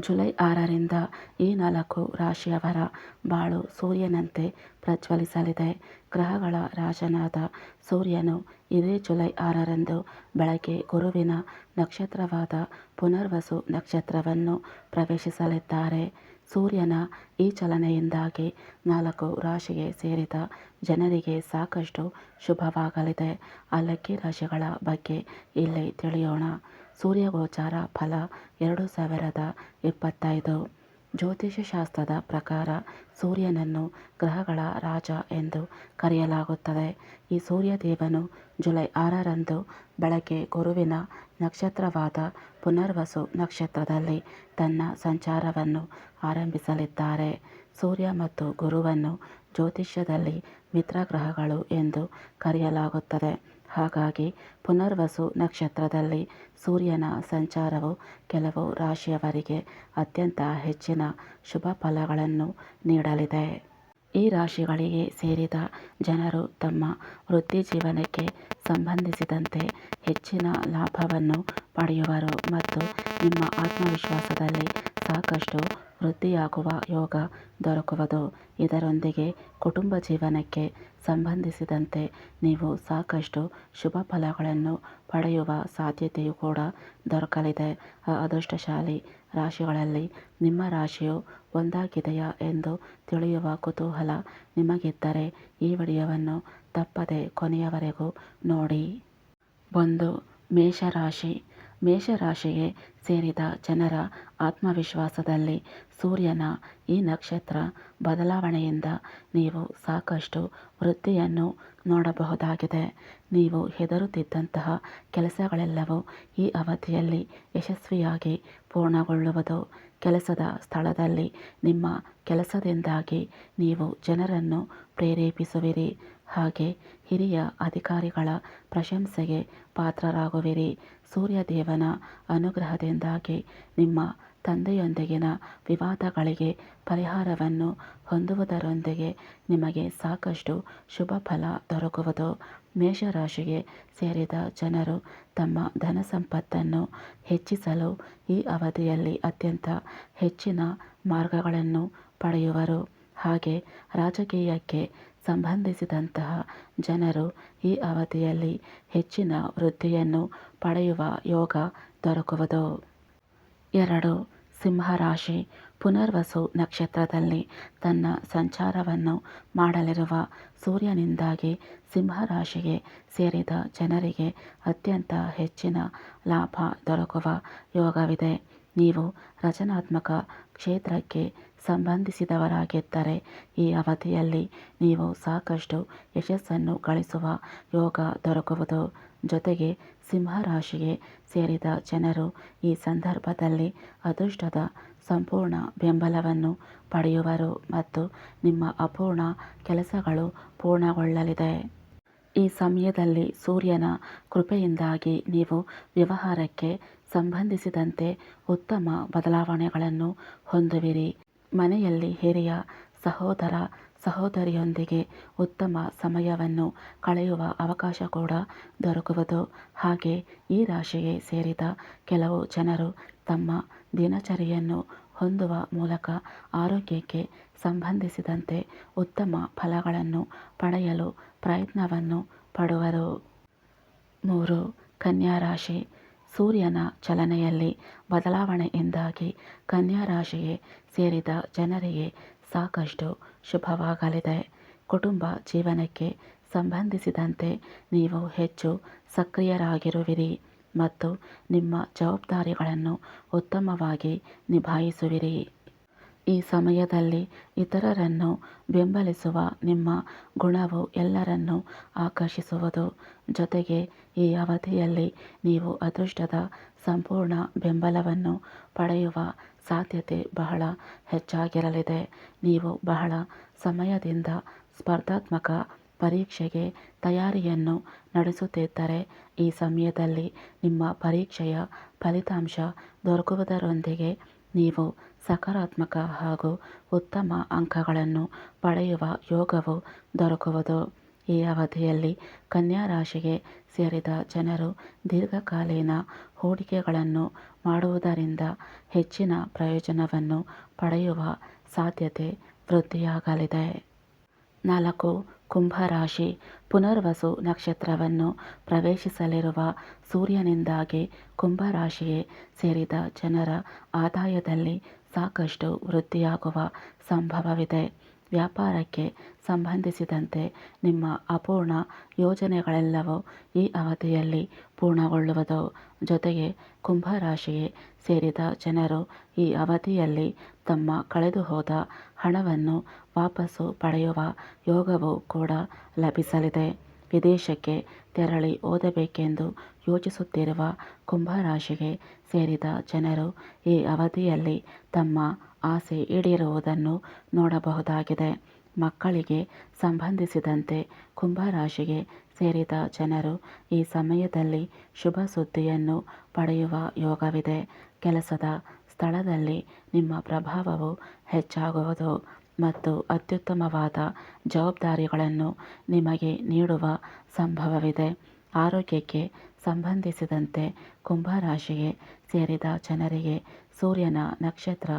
July ಆರರಿಂದ ಈ ನಾಲ್ಕು ರಾಶಿಯವರ ಬಾಳು ಸೂರ್ಯನಂತೆ ಪ್ರಜ್ವಲಿಸಲಿದೆ. ಗ್ರಹಗಳ ರಾಜನಾದ ಸೂರ್ಯನು ಇದೇ ಜುಲೈ ಆರರಂದು ಬೆಳಗ್ಗೆ ಗುರುವಿನ ನಕ್ಷತ್ರವಾದ ಪುನರ್ವಸು ನಕ್ಷತ್ರವನ್ನು ಪ್ರವೇಶಿಸಲಿದ್ದಾರೆ. ಸೂರ್ಯನ ಈ ಚಲನೆಯಿಂದಾಗಿ ನಾಲ್ಕು ರಾಶಿಗೆ ಸೇರಿದ ಜನರಿಗೆ ಸಾಕಷ್ಟು ಶುಭವಾಗಲಿದೆ. ಆ ಲಕ್ಕಿ ರಾಶಿಗಳ ಬಗ್ಗೆ ಇಲ್ಲಿ ತಿಳಿಯೋಣ. ಸೂರ್ಯಗೋಚಾರ ಫಲ ಎರಡು ಸಾವಿರದ ಇಪ್ಪತ್ತೈದು. ಜ್ಯೋತಿಷ್ಯ ಶಾಸ್ತ್ರದ ಪ್ರಕಾರ ಸೂರ್ಯನನ್ನು ಗ್ರಹಗಳ ರಾಜ ಎಂದು ಕರೆಯಲಾಗುತ್ತದೆ. ಈ ಸೂರ್ಯದೇವನು ಜುಲೈ ಆರರಂದು ಬೆಳಗ್ಗೆ ಗುರುವಿನ ನಕ್ಷತ್ರವಾದ ಪುನರ್ವಸು ನಕ್ಷತ್ರದಲ್ಲಿ ತನ್ನ ಸಂಚಾರವನ್ನು ಆರಂಭಿಸಲಿದ್ದಾರೆ. ಸೂರ್ಯ ಮತ್ತು ಗುರುವನ್ನು ಜ್ಯೋತಿಷ್ಯದಲ್ಲಿ ಮಿತ್ರಗ್ರಹಗಳು ಎಂದು ಕರೆಯಲಾಗುತ್ತದೆ. ಹಾಗಾಗಿ ಪುನರ್ವಸು ನಕ್ಷತ್ರದಲ್ಲಿ ಸೂರ್ಯನ ಸಂಚಾರವು ಕೆಲವು ರಾಶಿಯವರಿಗೆ ಅತ್ಯಂತ ಹೆಚ್ಚಿನ ಶುಭ ಫಲಗಳನ್ನು ನೀಡಲಿದೆ. ಈ ರಾಶಿಗಳಿಗೆ ಸೇರಿದ ಜನರು ತಮ್ಮ ವೃತ್ತಿ ಜೀವನಕ್ಕೆ ಸಂಬಂಧಿಸಿದಂತೆ ಹೆಚ್ಚಿನ ಲಾಭವನ್ನು ಪಡೆಯುವರು ಮತ್ತು ನಿಮ್ಮ ಆತ್ಮವಿಶ್ವಾಸದಲ್ಲಿ ಸಾಕಷ್ಟು ವೃದ್ಧಿಯಾಗುವ ಯೋಗ ದೊರಕುವುದು. ಇದರೊಂದಿಗೆ ಕುಟುಂಬ ಜೀವನಕ್ಕೆ ಸಂಬಂಧಿಸಿದಂತೆ ನೀವು ಸಾಕಷ್ಟು ಶುಭ ಫಲಗಳನ್ನು ಪಡೆಯುವ ಸಾಧ್ಯತೆಯೂ ಕೂಡ ದೊರಕಲಿದೆ. ಅದೃಷ್ಟಶಾಲಿ ರಾಶಿಗಳಲ್ಲಿ ನಿಮ್ಮ ರಾಶಿಯು ಒಂದಾಗಿದೆಯಾ ಎಂದು ತಿಳಿಯುವ ಕುತೂಹಲ ನಿಮಗಿದ್ದರೆ ಈ ವಿಡಿಯೋವನ್ನು ತಪ್ಪದೆ ಕೊನೆಯವರೆಗೂ ನೋಡಿ. ಒಂದು ಮೇಷರಾಶಿ. ಮೇಷರಾಶಿಗೆ ಸೇರಿದ ಜನರ ಆತ್ಮವಿಶ್ವಾಸದಲ್ಲಿ ಸೂರ್ಯನ ಈ ನಕ್ಷತ್ರ ಬದಲಾವಣೆಯಿಂದ ನೀವು ಸಾಕಷ್ಟು ವೃದ್ಧಿಯನ್ನು ನೋಡಬಹುದಾಗಿದೆ. ನೀವು ಹೆದರುತ್ತಿದ್ದಂತಹ ಕೆಲಸಗಳೆಲ್ಲವೂ ಈ ಅವಧಿಯಲ್ಲಿ ಯಶಸ್ವಿಯಾಗಿ ಪೂರ್ಣಗೊಳ್ಳುವುದು. ಕೆಲಸದ ಸ್ಥಳದಲ್ಲಿ ನಿಮ್ಮ ಕೆಲಸದಿಂದಾಗಿ ನೀವು ಜನರನ್ನು ಪ್ರೇರೇಪಿಸುವಿರಿ. ಹಾಗೆ ಹಿರಿಯ ಅಧಿಕಾರಿಗಳ ಪ್ರಶಂಸೆಗೆ ಪಾತ್ರರಾಗುವಿರಿ. ಸೂರ್ಯದೇವನ ಅನುಗ್ರಹದಿಂದಾಗಿ ನಿಮ್ಮ ತಂದೆಯೊಂದಿಗಿನ ವಿವಾದಗಳಿಗೆ ಪರಿಹಾರವನ್ನು ಹೊಂದುವುದರೊಂದಿಗೆ ನಿಮಗೆ ಸಾಕಷ್ಟು ಶುಭ ಫಲ ದೊರಕುವುದು. ಮೇಷರಾಶಿಗೆ ಸೇರಿದ ಜನರು ತಮ್ಮ ಧನ ಸಂಪತ್ತನ್ನು ಹೆಚ್ಚಿಸಲು ಈ ಅವಧಿಯಲ್ಲಿ ಅತ್ಯಂತ ಹೆಚ್ಚಿನ ಮಾರ್ಗಗಳನ್ನು ಪಡೆಯುವರು. ಹಾಗೆ ರಾಜಕೀಯಕ್ಕೆ ಸಂಬಂಧಿಸಿದಂತಹ ಜನರು ಈ ಅವಧಿಯಲ್ಲಿ ಹೆಚ್ಚಿನ ವೃದ್ಧಿಯನ್ನು ಪಡೆಯುವ ಯೋಗ ದೊರಕುವುದು. ಎರಡು, ಸಿಂಹರಾಶಿ ಪುನರ್ವಸು ನಕ್ಷತ್ರದಲ್ಲಿ ತನ್ನ ಸಂಚಾರವನ್ನು ಮಾಡಲಿರುವ ಸೂರ್ಯನಿಂದಾಗಿ ಸಿಂಹರಾಶಿಗೆ ಸೇರಿದ ಜನರಿಗೆ ಅತ್ಯಂತ ಹೆಚ್ಚಿನ ಲಾಭ ದೊರಕುವ ಯೋಗವಿದೆ. ನೀವು ರಚನಾತ್ಮಕ ಕ್ಷೇತ್ರಕ್ಕೆ ಸಂಬಂಧಿಸಿದವರಾಗಿದ್ದರೆ ಈ ಅವಧಿಯಲ್ಲಿ ನೀವು ಸಾಕಷ್ಟು ಯಶಸ್ಸನ್ನು ಗಳಿಸುವ ಯೋಗ ದೊರಕುವುದು. ಜೊತೆಗೆ ಸಿಂಹರಾಶಿಗೆ ಸೇರಿದ ಜನರು ಈ ಸಂದರ್ಭದಲ್ಲಿ ಅದೃಷ್ಟದ ಸಂಪೂರ್ಣ ಬೆಂಬಲವನ್ನು ಪಡೆಯುವರು ಮತ್ತು ನಿಮ್ಮ ಅಪೂರ್ಣ ಕೆಲಸಗಳು ಪೂರ್ಣಗೊಳ್ಳಲಿದೆ. ಈ ಸಮಯದಲ್ಲಿ ಸೂರ್ಯನ ಕೃಪೆಯಿಂದಾಗಿ ನೀವು ವ್ಯವಹಾರಕ್ಕೆ ಸಂಬಂಧಿಸಿದಂತೆ ಉತ್ತಮ ಬದಲಾವಣೆಗಳನ್ನು ಹೊಂದುವಿರಿ. ಮನೆಯಲ್ಲಿ ಹಿರಿಯ ಸಹೋದರ ಸಹೋದರಿಯೊಂದಿಗೆ ಉತ್ತಮ ಸಮಯವನ್ನು ಕಳೆಯುವ ಅವಕಾಶ ಕೂಡ ದೊರಕುವುದು. ಹಾಗೆ ಈ ರಾಶಿಗೆ ಸೇರಿದ ಕೆಲವು ಜನರು ತಮ್ಮ ದಿನಚರಿಯನ್ನು ಹೊಂದುವ ಮೂಲಕ ಆರೋಗ್ಯಕ್ಕೆ ಸಂಬಂಧಿಸಿದಂತೆ ಉತ್ತಮ ಫಲಗಳನ್ನು ಪಡೆಯಲು ಪ್ರಯತ್ನವನ್ನು ಪಡುವರು. ಮೂರು, ಕನ್ಯಾ ರಾಶಿ. ಸೂರ್ಯನ ಚಲನೆಯಲ್ಲಿ ಬದಲಾವಣೆಯಿಂದಾಗಿ ಕನ್ಯಾ ರಾಶಿಗೆ ಸೇರಿದ ಜನರಿಗೆ ಸಾಕಷ್ಟು ಶುಭವಾಗಲಿದೆ. ಕುಟುಂಬ ಜೀವನಕ್ಕೆ ಸಂಬಂಧಿಸಿದಂತೆ ನೀವು ಹೆಚ್ಚು ಸಕ್ರಿಯರಾಗಿರುವಿರಿ ಮತ್ತು ನಿಮ್ಮ ಜವಾಬ್ದಾರಿಗಳನ್ನು ಉತ್ತಮವಾಗಿ ನಿಭಾಯಿಸುವಿರಿ. ಈ ಸಮಯದಲ್ಲಿ ಇತರರನ್ನು ಬೆಂಬಲಿಸುವ ನಿಮ್ಮ ಗುಣವು ಎಲ್ಲರನ್ನೂ ಆಕರ್ಷಿಸುವುದು. ಜೊತೆಗೆ ಈ ಅವಧಿಯಲ್ಲಿ ನೀವು ಅದೃಷ್ಟದ ಸಂಪೂರ್ಣ ಬೆಂಬಲವನ್ನು ಪಡೆಯುವ ಸಾಧ್ಯತೆ ಬಹಳ ಹೆಚ್ಚಾಗಿರಲಿದೆ. ನೀವು ಬಹಳ ಸಮಯದಿಂದ ಸ್ಪರ್ಧಾತ್ಮಕ ಪರೀಕ್ಷೆಗೆ ತಯಾರಿಯನ್ನು ನಡೆಸುತ್ತಿದ್ದರೆ, ಈ ಸಮಯದಲ್ಲಿ ನಿಮ್ಮ ಪರೀಕ್ಷೆಯ ಫಲಿತಾಂಶ ದೊರಕುವುದರೊಂದಿಗೆ ನೀವು ಸಕಾರಾತ್ಮಕ ಹಾಗೂ ಉತ್ತಮ ಅಂಕಗಳನ್ನು ಪಡೆಯುವ ಯೋಗವು ದೊರಕುವುದು. ಈ ಅವಧಿಯಲ್ಲಿ ಕನ್ಯಾ ರಾಶಿಗೆ ಸೇರಿದ ಜನರು ದೀರ್ಘಕಾಲೀನ ಹೂಡಿಕೆಗಳನ್ನು ಮಾಡುವುದರಿಂದ ಹೆಚ್ಚಿನ ಪ್ರಯೋಜನವನ್ನು ಪಡೆಯುವ ಸಾಧ್ಯತೆ ವೃದ್ಧಿಯಾಗಲಿದೆ. ನಾಲ್ಕು ಕುಂಭರಾಶಿ ಪುನರ್ವಸು ನಕ್ಷತ್ರವನ್ನು ಪ್ರವೇಶಿಸಲಿರುವ ಸೂರ್ಯನಿಂದಾಗಿ ಕುಂಭರಾಶಿಯೇ ಸೇರಿದ ಜನರ ಆದಾಯದಲ್ಲಿ ಸಾಕಷ್ಟು ವೃದ್ಧಿಯಾಗುವ ಸಂಭವವಿದೆ. ವ್ಯಾಪಾರಕ್ಕೆ ಸಂಬಂಧಿಸಿದಂತೆ ನಿಮ್ಮ ಅಪೂರ್ಣ ಯೋಜನೆಗಳೆಲ್ಲವೂ ಈ ಅವಧಿಯಲ್ಲಿ ಪೂರ್ಣಗೊಳ್ಳುವುದು. ಜೊತೆಗೆ ಕುಂಭರಾಶಿಗೆ ಸೇರಿದ ಜನರು ಈ ಅವಧಿಯಲ್ಲಿ ತಮ್ಮ ಕಳೆದುಹೋದ ಹಣವನ್ನು ವಾಪಸ್ಸು ಪಡೆಯುವ ಯೋಗವೂ ಕೂಡ ಲಭಿಸಲಿದೆ. ವಿದೇಶಕ್ಕೆ ತೆರಳಿ ಓದಬೇಕೆಂದು ಯೋಚಿಸುತ್ತಿರುವ ಕುಂಭರಾಶಿಗೆ ಸೇರಿದ ಜನರು ಈ ಅವಧಿಯಲ್ಲಿ ತಮ್ಮ ಆಸೆ ಈಡೇರುವುದನ್ನು ನೋಡಬಹುದಾಗಿದೆ. ಮಕ್ಕಳಿಗೆ ಸಂಬಂಧಿಸಿದಂತೆ ಕುಂಭರಾಶಿಗೆ ಸೇರಿದ ಜನರು ಈ ಸಮಯದಲ್ಲಿ ಶುಭ ಸುದ್ದಿಯನ್ನು ಪಡೆಯುವ ಯೋಗವಿದೆ. ಕೆಲಸದ ಸ್ಥಳದಲ್ಲಿ ನಿಮ್ಮ ಪ್ರಭಾವವು ಹೆಚ್ಚಾಗುವುದು. ಮತ್ತು ಅತ್ಯುತ್ತಮವಾದ ಜವಾಬ್ದಾರಿಗಳನ್ನು ನಿಮಗೆ ನೀಡುವ ಸಂಭವವಿದೆ. ಆರೋಗ್ಯಕ್ಕೆ ಸಂಬಂಧಿಸಿದಂತೆ ಕುಂಭರಾಶಿಗೆ ಸೇರಿದ ಜನರಿಗೆ ಸೂರ್ಯನ ನಕ್ಷತ್ರ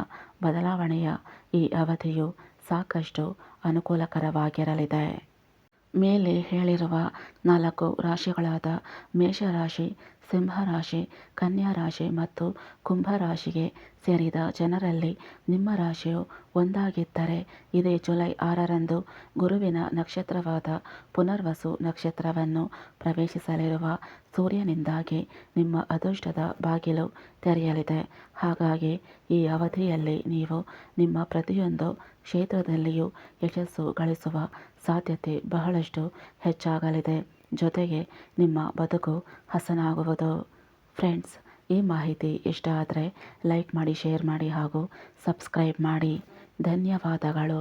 ಬದಲಾವಣೆಯ ಈ ಅವಧಿಯು ಸಾಕಷ್ಟು ಅನುಕೂಲಕರವಾಗಿರಲಿದೆ. ಮೇಲೆ ಹೇಳಿರುವ ನಾಲ್ಕು ರಾಶಿಗಳಾದ ಮೇಷರಾಶಿ, ಸಿಂಹರಾಶಿ ಕನ್ಯಾ ರಾಶಿ ಮತ್ತು ಕುಂಭರಾಶಿಗೆ ಸೇರಿದ ಜನರಲ್ಲಿ ನಿಮ್ಮ ರಾಶಿಯು ಒಂದಾಗಿದ್ದರೆ ಇದೇ ಜುಲೈ ಆರರಂದು ಗುರುವಿನ ನಕ್ಷತ್ರವಾದ ಪುನರ್ವಸು ನಕ್ಷತ್ರವನ್ನು ಪ್ರವೇಶಿಸಲಿರುವ ಸೂರ್ಯನಿಂದಾಗಿ ನಿಮ್ಮ ಅದೃಷ್ಟದ ಬಾಗಿಲು ತೆರೆಯಲಿದೆ. ಹಾಗಾಗಿ ಈ ಅವಧಿಯಲ್ಲಿ ನೀವು ನಿಮ್ಮ ಪ್ರತಿಯೊಂದು ಕ್ಷೇತ್ರದಲ್ಲಿಯೂ ಯಶಸ್ಸು ಗಳಿಸುವ ಸಾಧ್ಯತೆ ಬಹಳಷ್ಟು ಹೆಚ್ಚಾಗಲಿದೆ. ಜೊತೆಗೆ ನಿಮ್ಮ ಬದುಕು ಹಸನಾಗುವುದು. ಫ್ರೆಂಡ್ಸ್, ಈ ಮಾಹಿತಿ ಇಷ್ಟ ಆದರೆ ಲೈಕ್ ಮಾಡಿ, ಶೇರ್ ಮಾಡಿ ಹಾಗೂ ಸಬ್ಸ್ಕ್ರೈಬ್ ಮಾಡಿ. ಧನ್ಯವಾದಗಳು.